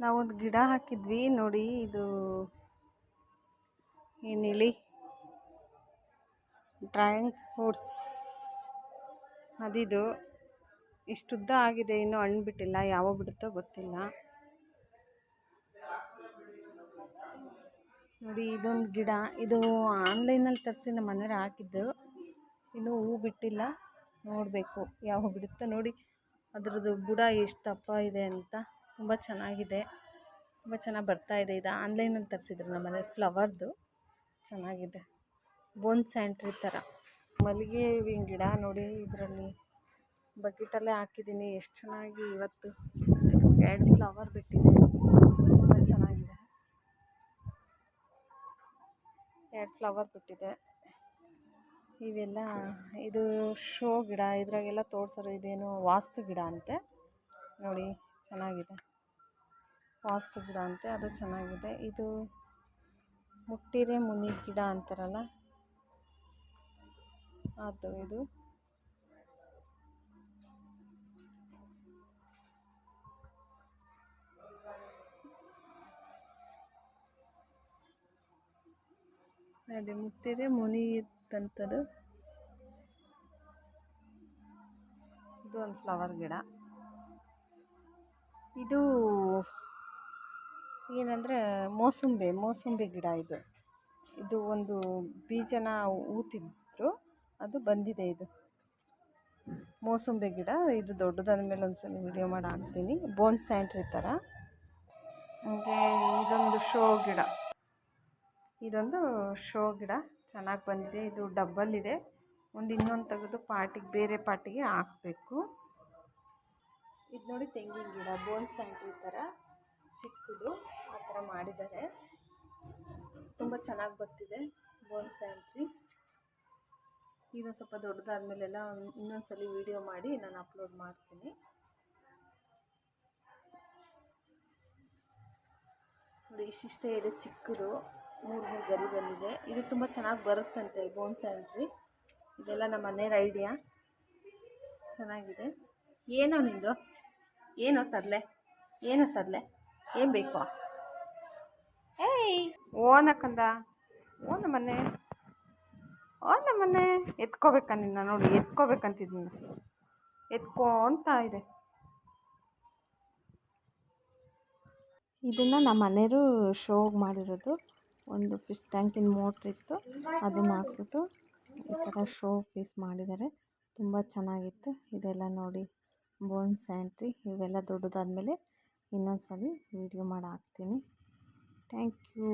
ನಾವೊಂದು ಗಿಡ ಹಾಕಿದ್ವಿ ನೋಡಿ, ಇದು ಏನು ಹೇಳಿ? Dragon fruits ಅದಿದು. ಇಷ್ಟುದ್ದ ಆಗಿದೆ, ಇನ್ನೂ ಹಣ್ಣು ಬಿಟ್ಟಿಲ್ಲ, ಯಾವಾಗ ಬಿಡುತ್ತೋ ಗೊತ್ತಿಲ್ಲ. ನೋಡಿ, ಇದೊಂದು ಗಿಡ. ಇದು ಆನ್ಲೈನಲ್ಲಿ ತರಿಸಿ ನಮ್ಮ ಮನೆಯವ್ರು ಹಾಕಿದ್ದು. ಇನ್ನೂ ಹೂ ಬಿಟ್ಟಿಲ್ಲ. ನೋಡಬೇಕು, ಯಾವಾಗ ಬಿಡುತ್ತೋ ನೋಡಿ. ಅದರದ್ದು ಬುಡ ಎಷ್ಟು ದಪ್ಪ ಇದೆ ಅಂತ. ತುಂಬ ಚೆನ್ನಾಗಿದೆ. ತುಂಬ ಚೆನ್ನಾಗಿ ಬರ್ತಾಯಿದೆ ಇದು ಆನ್ಲೈನಲ್ಲಿ ತರಿಸಿದ್ರು ನಮ್ಮ ಮನೇಲಿ ಫ್ಲವರ್ದು. ಚೆನ್ನಾಗಿದೆ. ಬೋನ್ ಸ್ಯಾಂಟ್ರಿ ಥರ. ಮಲ್ಲಿಗೆ ಹೂವಿನ ಗಿಡ ನೋಡಿ ಇದರಲ್ಲಿ ಬಕೆಟಲ್ಲೇ ಹಾಕಿದ್ದೀನಿ. ಎಷ್ಟು ಚೆನ್ನಾಗಿ ಇವತ್ತು ಎರಡು ಫ್ಲವರ್ ಬಿಟ್ಟಿದೆ. ತುಂಬ ಚೆನ್ನಾಗಿದೆ. ಎರಡು ಫ್ಲವರ್ ಬಿಟ್ಟಿದೆ. ಇವೆಲ್ಲ ಇದು ಶೋ ಗಿಡ. ಇದರಾಗೆಲ್ಲ ತೋರಿಸೋರು ಇದೇನು ವಾಸ್ತು ಗಿಡ ಅಂತೆ. ನೋಡಿ, ಚೆನ್ನಾಗಿದೆ. ವಾಸ್ತು ಗಿಡ ಅಂತೆ, ಅದು ಚೆನ್ನಾಗಿದೆ. ಇದು ಮುಟ್ಟಿರೆ ಮುನಿ ಗಿಡ ಅಂತಾರಲ್ಲ? ಅದು ಇದು. ಅದೇ ಮುಟ್ಟಿರೆ ಮುನಿ ಇದ್ದಂಥದ್ದು. ಇದು ಒಂದು ಫ್ಲವರ್ ಗಿಡ. ಇದು ಏನಂದರೆ ಮೋಸಂಬಿ ಮೋಸಂಬಿ ಗಿಡ ಇದು. ಇದು ಒಂದು ಬೀಜನ ಊತಿದ್ರು ಅದು ಬಂದಿದೆ ಇದು. ಮೋಸಂಬಿ ಗಿಡ, ಇದು ದೊಡ್ಡದಾದ ಮೇಲೆ ಒಂದ್ಸಲ ವಿಡಿಯೋ ಮಾಡಿ ಹಾಕ್ತೀನಿ ಬೋನ್ ಸ್ಯಾಂಟ್ರಿ ಥರ ಹಾಗೆ ಇದೊಂದು ಶೋ ಗಿಡ. ಇದೊಂದು ಶೋ ಗಿಡ. ಚೆನ್ನಾಗಿ ಬಂದಿದೆ. ಇದು ಡಬ್ಬಲ್ ಇದೆ. ಒಂದು ಇನ್ನೊಂದು ತೆಗೆದು ಪಾಟಿಗೆ, ಬೇರೆ ಪಾಟಿಗೆ ಹಾಕಬೇಕು. ಇದು ನೋಡಿ ತೆಂಗಿನ ಗಿಡ ಬೋನ್ ಸ್ಯಾಂಟ್ರಿ ಥರ ಚಿಕ್ಕದು, ಆ ಥರ ಮಾಡಿದ್ದಾರೆ. ತುಂಬ ಚೆನ್ನಾಗಿ ಬರ್ತಿದೆ ಬೋನ್ ಸ್ಯಾಂಟ್ರಿ ಇದೊಂದು ಸ್ವಲ್ಪ ದೊಡ್ಡದಾದ್ಮೇಲೆಲ್ಲ ಇನ್ನೊಂದು ಸಲ ವೀಡಿಯೋ ಮಾಡಿ ನಾನು ಅಪ್ಲೋಡ್ ಮಾಡ್ತೀನಿ. ನೋಡಿ, ಇಷ್ಟಿಷ್ಟೇ ಇದೆ ಚಿಕ್ಕದು ಮೂರು ಮೂರು ಗರಿ ಬಂದಿದೆ. ಇದು ತುಂಬ ಚೆನ್ನಾಗಿ ಬರುತ್ತಂತೆ ಬೋನ್ ಸ್ಯಾಂಟ್ರಿ ಇದೆಲ್ಲ ನಮ್ಮ ಮನೆಯವ್ರ ಐಡಿಯಾ. ಚೆನ್ನಾಗಿದೆ. ಏನೋ ನಿಂದು? ಏನೋ ತರಲೆ? ಏನೋ ತರಲೆ? ಏನು ಬೇಕು? ಏಯ್! ಓನಕ್ಕಂದ ಓ ನಮ್ಮನೆ ಓ ನಮ್ಮನೆ ಎತ್ಕೋಬೇಕ ನಿನ್ನ ನೋಡಿ ಎತ್ಕೋಬೇಕಂತಿದ್ದೀನಿ. ಅಂತ ಇದೆ. ಇದನ್ನು ನಮ್ಮ ಮನೆಯವರು ಶೋಗೆ ಮಾಡಿರೋದು. ಒಂದು ಫಿಶ್ ಟ್ಯಾಂಕಿನ ಮೋಟ್ರ್ ಇತ್ತು. ಅದನ್ನು ಹಾಕ್ಬಿಟ್ಟು ಈ ಥರ ಶೋ ಪೀಸ್ ಮಾಡಿದ್ದಾರೆ. ತುಂಬ ಚೆನ್ನಾಗಿತ್ತು. ಇದೆಲ್ಲ ನೋಡಿ ಬೋನ್ ಸ್ಯಾಂಟ್ರಿ ಇವೆಲ್ಲ ದೊಡ್ಡದಾದ್ಮೇಲೆ ಇನ್ನೊಂದು ಸಲ ವೀಡಿಯೋ ಮಾಡಿ ಹಾಕ್ತೀನಿ ಥ್ಯಾಂಕ್ ಯು